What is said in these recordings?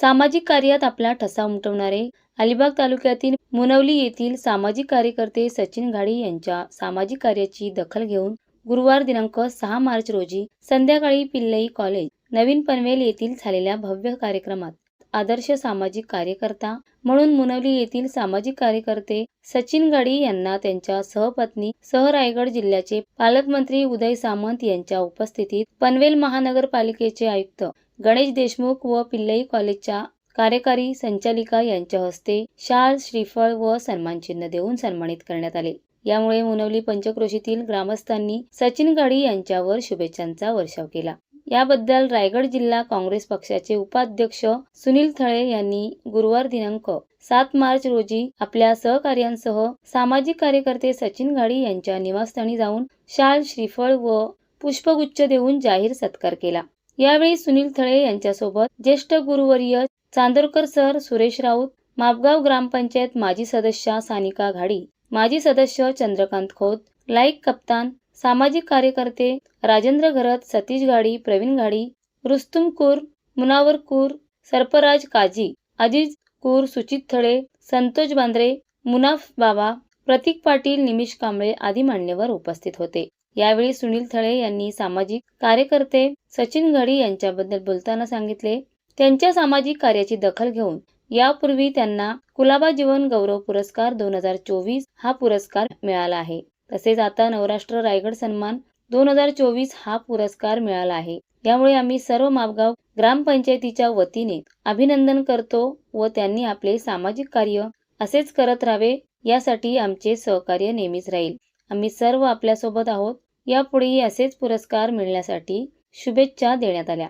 सामाजिक कार्यात आपला ठसा उमटवणारे अलिबाग तालुक्यातील मुनवली येथील सामाजिक कार्यकर्ते सचिन घाडी यांच्या सामाजिक कार्याची दखल घेऊन गुरुवार दिनांक सहा मार्च रोजी संध्याकाळी पिल्लई कॉलेज नवीन पनवेल येथील झालेल्या भव्य कार्यक्रमात आदर्श सामाजिक कार्यकर्ता म्हणून मुनवली येथील सामाजिक कार्यकर्ते सचिन गाडी यांना त्यांच्या सहपत्नी सह रायगड जिल्ह्याचे पालकमंत्री उदय सामंत यांच्या उपस्थितीत पनवेल महानगरपालिकेचे आयुक्त गणेश देशमुख व पिल्लई कॉलेजच्या कार्यकारी संचालिका यांच्या हस्ते शाल श्रीफळ व सन्मानचिन्ह देऊन सन्मानित करण्यात आले. यामुळे मुनवली पंचक्रोशीतील ग्रामस्थांनी सचिन गाडी यांच्यावर शुभेच्छांचा वर्षाव केला. याबद्दल रायगड जिल्हा काँग्रेस पक्षाचे उपाध्यक्ष सुनील थळे यांनी गुरुवार दिनांक सात मार्च रोजी आपल्या सहकार्यांसह सामाजिक कार्यकर्ते सचिन गाडी यांच्या निवासस्थानी जाऊन शाल श्रीफळ व पुष्पगुच्छ देऊन जाहीर सत्कार केला. यावेळी सुनील थळे यांच्यासोबत ज्येष्ठ गुरुवर्य चांदोरकर सर सुरेश राऊत मापगाव ग्रामपंचायत माजी सदस्या सानिका घाडी माजी सदस्य चंद्रकांत खोत लाईक कप्तान सामाजिक कार्यकर्ते राजेंद्र घरत सतीश गाडी प्रवीण गाडी रुस्तुम कूर मुनावर कूर सर्पराज काजी अजिज कूर सुचित थळे संतोष बांद्रे मुनाफ बाबा प्रतीक पाटील निमिष कांबळे आदी मान्यवर उपस्थित होते. यावेळी सुनील थळे यांनी सामाजिक कार्यकर्ते सचिन घडी यांच्याबद्दल बोलताना सांगितले. त्यांच्या सामाजिक कार्याची दखल घेऊन यापूर्वी त्यांना कुलाबा जीवन गौरव पुरस्कार दोन हजार चोवीस हा पुरस्कार मिळाला आहे. तसेच आता नवराष्ट्र रायगड सन्मान दोन हजार चोवीस हा पुरस्कार मिळाला आहे. यामुळे आम्ही सर्व मापगाव ग्रामपंचायतीच्या वतीने अभिनंदन करतो व त्यांनी आपले सामाजिक कार्य असेच करत राहावे यासाठी आमचे सहकार्य नेहमीच राहील. आम्ही सर्व आपल्यासोबत आहोत. यापुढेही असेच पुरस्कार मिळण्यासाठी शुभेच्छा देण्यात आल्या.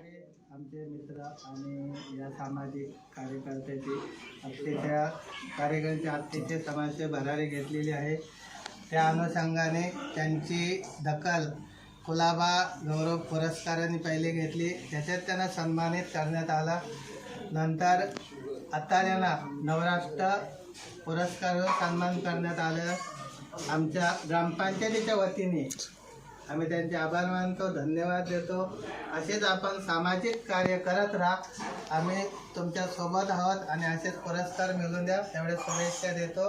आमचे मित्र आणि या सामाजिक कार्यकर्त्याची अतिशय कार्यकर्त्याची अतिशय समाजाचे भरारी घेतलेली आहे. त्या अनुषंगाने त्यांची दखल कुलाबा गौरव पुरस्काराने पहिले घेतली. त्याच्यात त्यांना सन्मानित करण्यात आला. नंतर आता त्यांना नवराष्ट्र पुरस्कार सन्मान करण्यात आलं. आमच्या ग्रामपंचायतीच्या वतीने आम्ही त्यांचे आभार मानतो धन्यवाद देतो. असेच आपण सामाजिक कार्य करत राहा. आम्ही तुमच्यासोबत आहोत आणि असेच पुरस्कार मिळून द्या. एवढे शुभेच्छा देतो.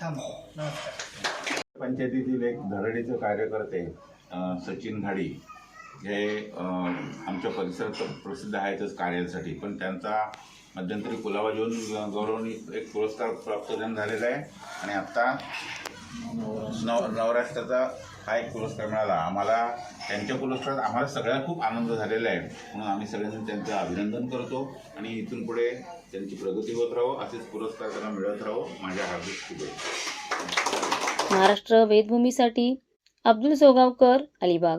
थांबतो नमस्कार. पंचायतीतील एक धरडीचे कार्यकर्ते सचिन घाडी हे आमच्या परिसरात प्रसिद्ध आहेतच कार्यासाठी पण त्यांचा मध्यंतरी कुलाबा येऊन गौरवणी एक पुरस्कार प्राप्त झालेला आहे. आणि आत्ता नव नवराष्ट्राचा हा एक पुरस्कार मिळाला. आम्हाला त्यांच्या पुरस्कारात आम्हाला सगळ्या खूप आनंद झालेला आहे. म्हणून आम्ही सगळ्यांनी त्यांचं अभिनंदन करतो आणि इथून पुढे त्यांची प्रगती होत राहो असेच पुरस्कार त्यांना मिळत राहो. माझ्या हार्दिक शुभेच्छा. महाराष्ट्र वेदभूमीसाठी अब्दुल सोगावकर अलिबाग.